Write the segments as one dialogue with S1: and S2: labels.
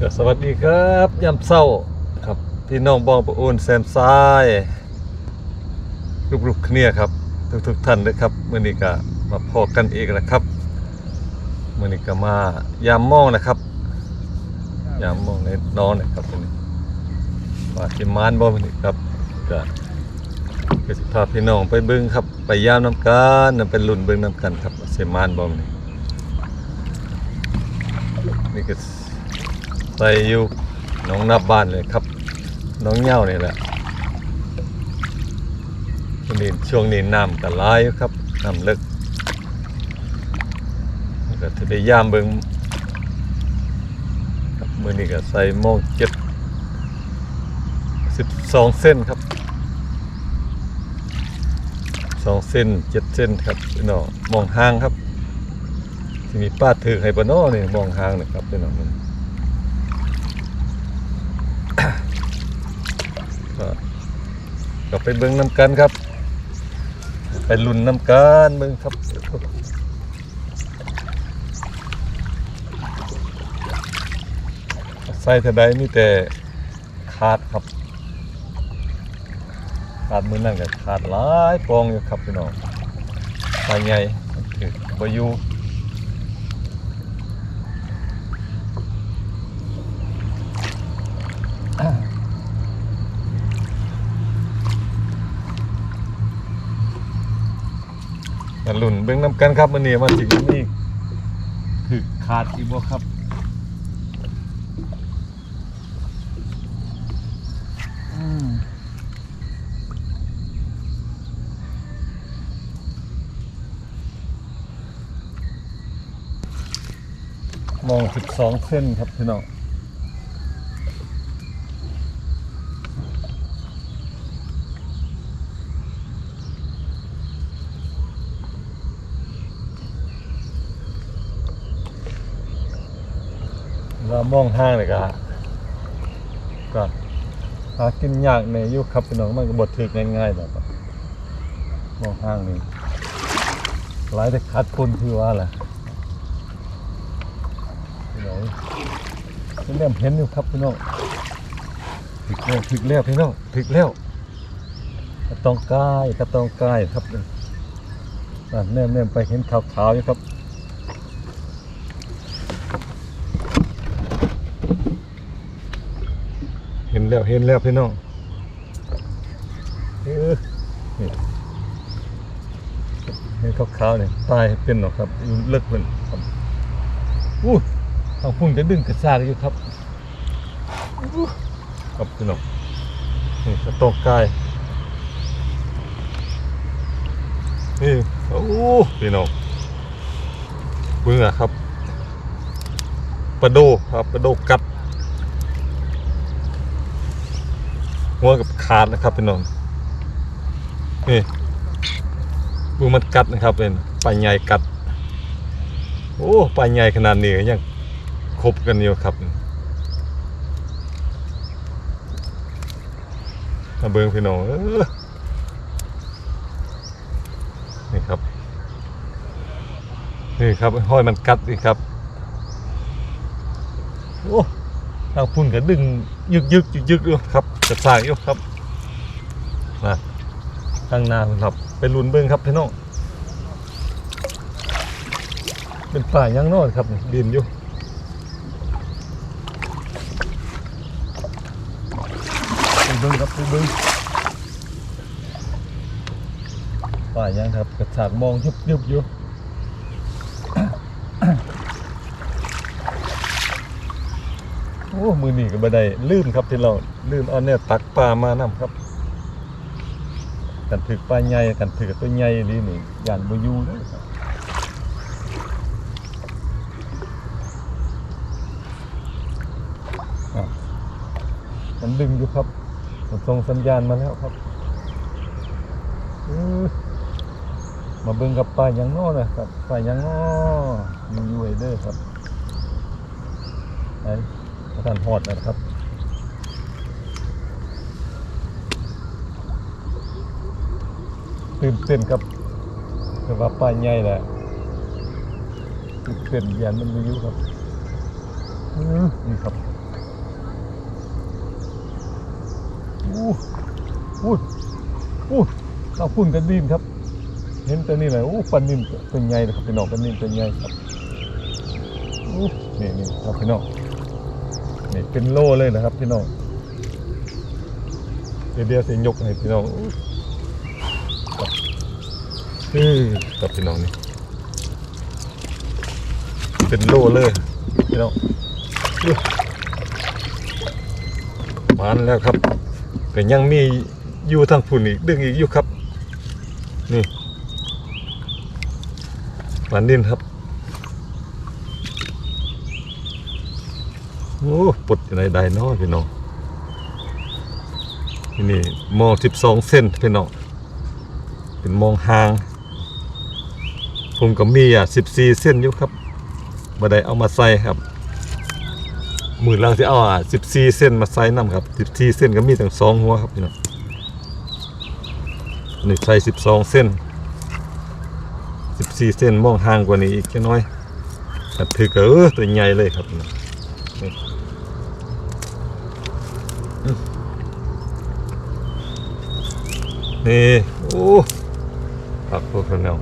S1: ก็สวัสดีครับยามเศร้าครับพี่น้องบองประอูนแซมซ้ายรูปๆเนี่ยครับ ทุกๆท่านเลยครับมื่อนี้ก็มาพอกันอีกแล้วครับมื่อนี้ก็มายามมองนะครับยามมองในนอนนะครับมื่อนี้มาจิมานบ่มื่อนี้ครับก็ก็สิพาพี่น้องไปเบิ่งครับ ไปยามน้ำกันนำเป็นรุ่นเบิ่งน้ำกันครับว่าสิมานบ่มื่อนี้นี่ก็ ใส่อยู่หน้องนับบ้านเลยครับหน้องเหย้านี่แหละนี้ช่วงนี้น้ำก็หลายครับน้ำลึกก็จะได้ย่ามเบิงครับมือนี้ก็ใส่โมงเจ็ดสิบสองเส้นครับสองเส้นเจ็ดเส้นครับพี่น้องมองห่างครับที่มีป้าถือให้ปนอนี่มองห่างนะครับพี่น้องมัน ก็ ก็ไปเบิ่งน้ำกันครับ ไปลุนน้ำกันเบิ่งครับใส่เท่าใดมีแต่ขาดครับขาดมือนั่นก็ขาดหลายปองอยู่ครับพี่น้องปลาใหญ่ถือบ่อยู่ มาลุ่นเบิ่งน้ำกันครับมันนี้มาถึงนี่คือขาดอีกบ่ครับมมองสิบสองเส้นครับพี่น้อง มองห้างเลยก็ก็หากินยากในยุคครับพี่น้องมันก็บดถึกง่ายๆแบบมองห้างนี่หลายแต่ขาดคนคือว่าแหละพี่น้องนี่เริ่มเห็นอยู่ครับพี่น้องถึกแล้วถึกแล้วพี่น้องถึกแล้วกระตองกายกระตองกายครับอะแนมแนมไปเห็นขาวๆอยู่ครับ เห็น แล้วเห็นแล้วพี่น้องเออนี่เห็นขาวๆเนี่ยตายเป็นหรอกครับยู่เลิกเป็นครับอู้ทางพุ่นจะดึงกระซากอยู่ครับอู้ครับพี่น้องนี่กระตกกายนี่โอ้พี่น้องเบิ่งอะครับปลาโดครับปลาโดกัด หัวกับขาดนะครับพี่น้องนี่บูมันกัดนะครับเป็นปลาใหญ่กัด โอ้ปลาใหญ่ขนาดนี้ยังคบกันอยู่ครับมาเบิ้งพี่น้องนี่ครับนี่ครับห้อยมันกัดนี่ครับโอ้ทางพุ่นก็ดึงยึกยึกยึกยึกอยู่ครับ กระสากอยู่ครับมาทางหน้าครับไปลุนเบิ้งครับพี่น้องเป็นป่ายังนอนครับดินอยู่ไปเบิ้งครับไปเบิ้งป่ายังครับกระสากมองยุบยุบอยู่ อ้มือนี่ก็บ่ได้ลืมครับที่เราลืมเอาเนี่ยตักปลามานํครับ กันถือปลาใหญ่กันถือตัวใหญ่นี่นี่ยานบ่อยู่เลยครับอะมันดึงอยู่ครับมันส่งสัญญาณมาแล้วครับมาเบิ่งกับปลาหยังน้อนะครับปลาหยังน้ออยู่อยู่ไอ้เด้อครับไอ้ ท่านทอดนะครับตื่นเต้นครับแต่ว่าป้ายใหญ่แหละตื่นเต้นยันมันมีอยู่ครับนี่ครับอู้อู้อู้ข้าวพุ่นกันดินครับ เห็นแต่นี่เลยอู้ปันนิ่มเป็นไงนะครับเป็น้องปันนิ่มเป็นไงครับอู้นี่นี่ครับพี่น้อก นี่เป็นโล่เลยนะครับ พี่น้องเดี๋ยวเดี๋ยวจะยกให้พี่น้องอู้ครับนี่ครับพี่น้องนี่เป็นโล่เลยพี่น้องมันแล้วครับก็ยังมีอยู่ทางฝุ่นอีกดึงอีกอยู่ครับ นี่ปลานิ่นครับ อ้ปดอยู่ในใดเน้อพี่น้องที่นี่มองสิบสองเส้นพี่น้องเป็นมองหาง ผมก็มีอะสิบสี่เส้นอยู่ครับบ่ได้เอามาใส่ครับมือเราจะเอาอะสิบสี่เส้นมาใส่น้ำครับสิบสี่เส้นก็มีตั้งสองหัวครับพี่น้องนี่ใช้สิบสองเส้นสิบสี่เส้นมองห่างกว่านี้อีกแค่น้อยแต่ถือก็เออตัวใหญ่เลยครับนี่อืม นี่โอ้ปักพวกเขาแนว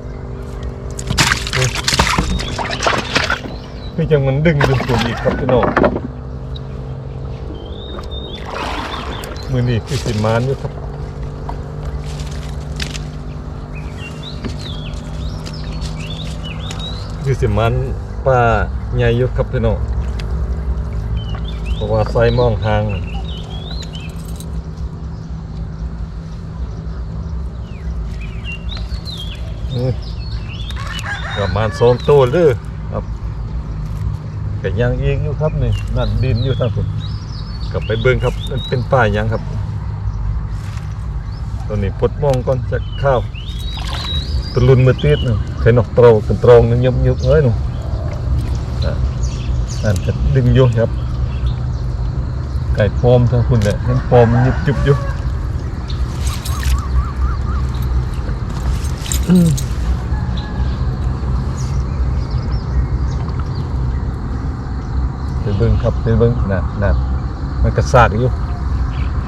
S1: พี่จังมันดึงดึงตัวอีกครับพี่น้องมือนี่คือสิมานอยู่ครับคือสิมันป้าใหญ่อยู่ครับพี่น้องเพราะว่าไซมองทาง ประมาณสองตัวเลยครับก็ยังเอีกอยู่ครับนี่นั่นดินอยู่ทางผมกลับไปเบิ่งครับมันเป็นป้ายยังครับ ตัวนี้ปดมองก่อนจะข้าวตะลุนมือติดนะใช้นกโตรกันตรงนึงยุบยุบเอ้ยหนูอะนั่นจะดึงอยู่ครับ ไก่โฟมทั้งคุณเลยนั่นโฟมยุบยุบอยู่อืมไปเบิ้ง ครับไปเบิ้งน่ะน่ะมันกระซากอยู่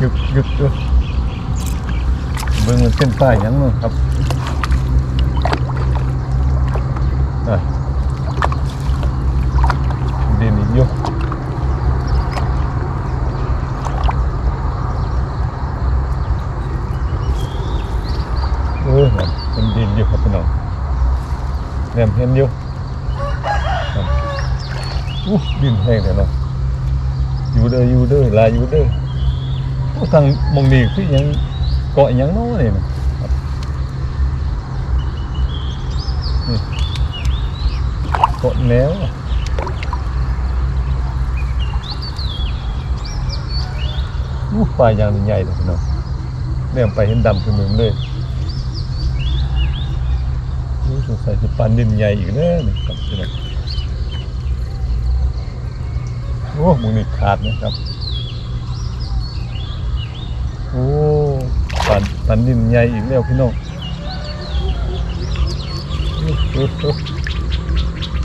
S1: ยุบยุบยู่เบิ้งมันเป็นป้ายยังเนาะครับอะดินอีกยู่เออครับเป็นดินอยู่ครับพี่น้องแหนมเห็นอยู่อู้ดินแห้งแต่เนาะ อยู่เด้ออยู่เด้อลายอยู่เด้อโอ้ทางมองนี่คือยังเกาะยังน้อเนี่ยนะครับนี่กดแนวอู้ปลายางใหญ่เลยพี่น้องเนี่ยไปเห็นดำขึ้นเมืองเลยนี่สงสัยจะปลานินใหญ่อีกแน่นี่ครับพี่น้อง โอ้มึงนี่ขาดนะครับ โอ้ปลาปลานินใหญ่อีกแล้วพี่น้องโอ้โห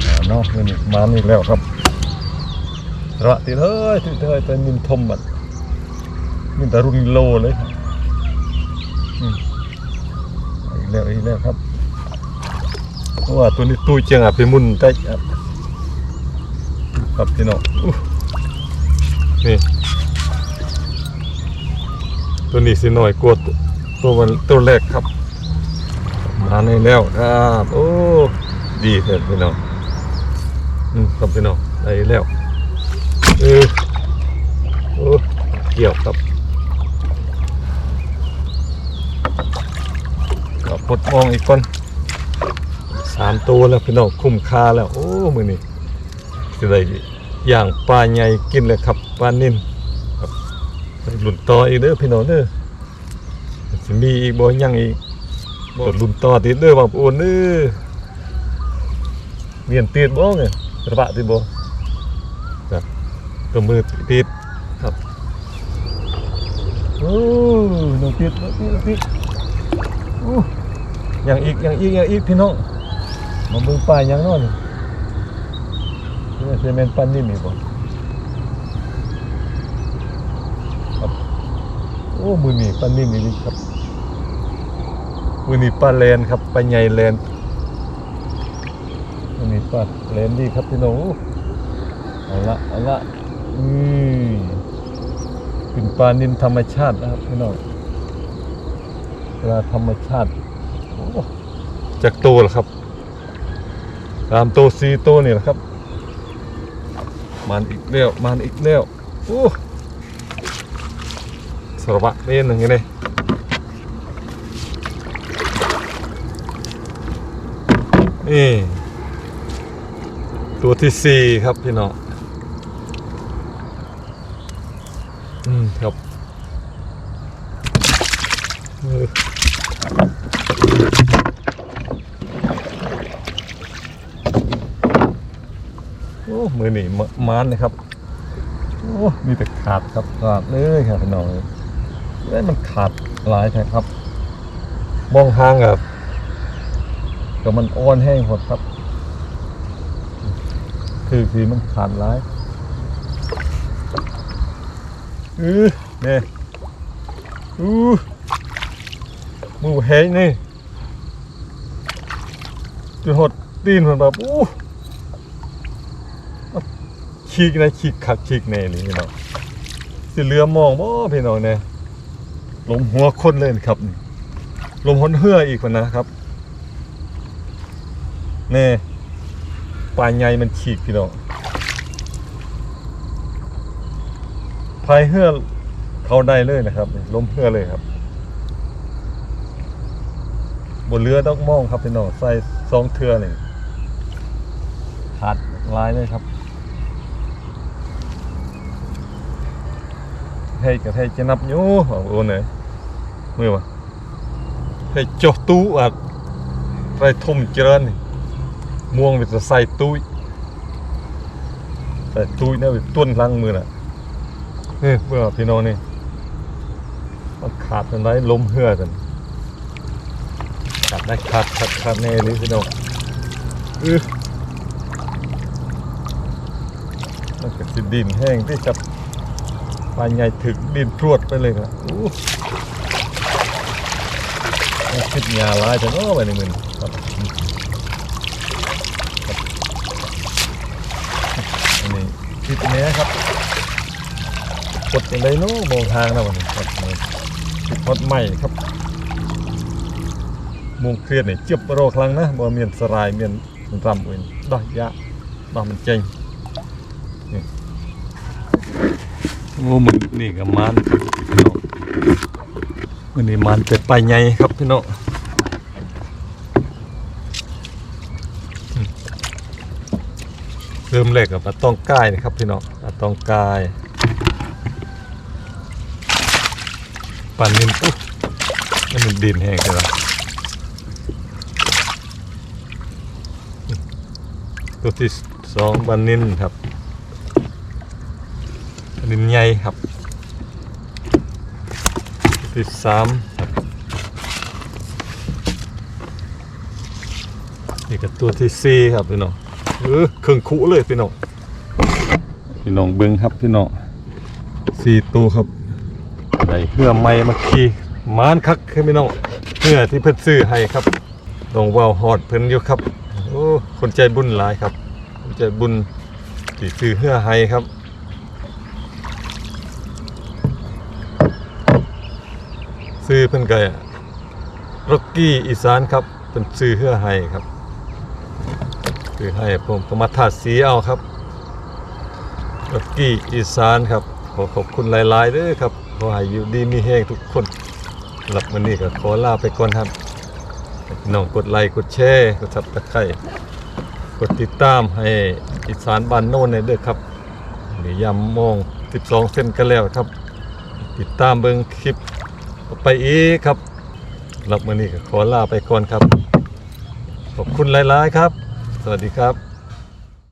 S1: อ่าเนาะนี่มาอีกแล้วครับระติเฮ้ยติเฮ้ยแต่นินทมบัดนี่แต่รุ่นโลเลยครับอีกแล้วอีกแล้วครับว่าตัวนี้ตู้เจียงอะไปหมุนได้ครับพี่น้องอ นี่ ตัวนี้สิหน่อยกว่าตัวตัวมันตัวแรกครับ มาในแล้วครับโอ้ดีเถิดพี่น้องอืมครับพี่น้องได้แล้วเออโอ้เกี่ยวครับก็ปลดมองอีกก่อนสามตัวแล้วพี่น้องคุ้มค่าแล้ว โอ้มือนี่สิได้ อย่างปลาใหญ่กินเลยครับปลานิ่นครับหลุนต่ออีกเด้อพี่น้องเด้อสิมีอีกบ่ยังอีกบ่หลุนต่อติดเด้อบางปูนเด้อเมียนติดบ่ไงกระบะติดบ่ครับตัวมือติดครับโอ้น้องติดน้องติดน้องติดโอ้ยังอีกยังอีกยังอีกพี่น้องมาเบิ่งป้ายังนาะนี่ นี่เซเมนต์ปั้นนี่มีครับโอ้มือนี่ปลานิ่มนี่ครับ มือนี่ปลาแลนครับปลาใหญ่แลนมือนี่ปลาแลนดีครับพี่น้องเอาละเอาละอืมเป็นปลานินธรรมชาตินะครับพี่น้องปลาธรรมชาติจากตัวเหรอครับตามตัวซีตัวนี่แหละครับ มันอีกแล้วมันอีกแล้วโอ้สระบะเล่นอย่างไงเนี่ยนี่ ตัวที่สี่ครับพี่น้องอืมครับเออโอ้ มือหนีมมานนะครับโอ้มีแต่ขาดครับขาดเลยครับพี่น้องเอ้ยมันขาดหลายแท้ครับ มองทางแบบก็มันอ่อนแห้งหมดครับ คือคือมันขาดหลายอือเนี่ยอู้มือแห้นี่จุดหดตีนมันแบบอู้ ฉีกนะฉีกคักฉีกแน่นี่พี่น้องสิเรือมองบ่พี่น้องเนี่ยลมหัวคนเลยนครับลมหนเหืออีกคนนะครับแน่ปลายใหญ่มันฉีกพี่น้องพายเหือเขาได้เลยนะครับลมเหือเลยครับบนเรือต้องมองครับพี่น้องใส่สองเทือนี่ขาดลายเลยครับ ให้กันให้จะนับยูของโอนเลยมือวะให้จอตู้อะไรทุ่มเจริญม่วงเป็นใส่ตู้แต่ตู้เนี่ยเป็นต้นลังมือน่ะนี่เพื่อพี่น้องนี่มันขาดกันไรล้มเหือกันขาดได้ขาดขาดขาดแน่เลยพี่น้องเออมันก็จะดินแห้งที่จับ ปลาใหญ่ถึงดินพรวดไปเลยครับอู้คิดยาลายแต่ก็ไปในมือครับครับอันนี้คิดเนี้ยครับกดอยังไงเนาะมองทางนะวันนี้ครับนี่คิดพอดใหม่ครับมงเครียดเนี่ยเจ็บโรคลังนะบ่เมียนสลายเมียนรำเว้นดอกยะดอกมันเจง โอ้มันนี่กับมันพี่น้องมันนี่มันเป็นไปไงครับพี่น้องเริ่มแรกกับปลาตองกายนะครับพี่น้องปลาตองกายปลานินอุ๊ยนี่มันดินแห้งใช่ไหมตัวที่สองปลานินครับ ดินใหญ่ครับที่สามครับนี่ก็ตัวที่สี่ครับพี่น้องเออเครื่องคุเลยพี่น้องพี่น้องเบิ้งครับพี่น้องสี่ตัวครับได้เพื่อไม้มาขี่มานคักคือพี่น้องเพื่อที่เพิ่นซื้อให้ครับต้องว่าวฮอดเพิ่นอยู่ครับโอ้คนใจบุญหลายครับ คนใจบุญที่ซื้อเพื่อให้ครับ ซื้อเพิ่นก็ร็อกกี้อีสานครับเป็นซื้อเพื่อให้ครับซื้อให้ผมก็มาทาสีเอาครับร็อกกี้อีสานครับขอขอบคุณหลายๆเด้อครับขอให้อยู่ดีมีแห้งทุกคนหรับวันนี้ก็ขอลาไปก่อนครับน้องกดไลค์กดแชร์กดซับสไครต์กดติดตามให้อีสานบ้านโน่นเนี่ยด้อครับหรือยำโมง12 เส้นกันแล้วครับ ติดตามเบิ่งคลิป ไปอีกครับรับมือนี้ขอลาไปก่อนครับ ขอบคุณหลาย ๆ ครับ สวัสดีครับ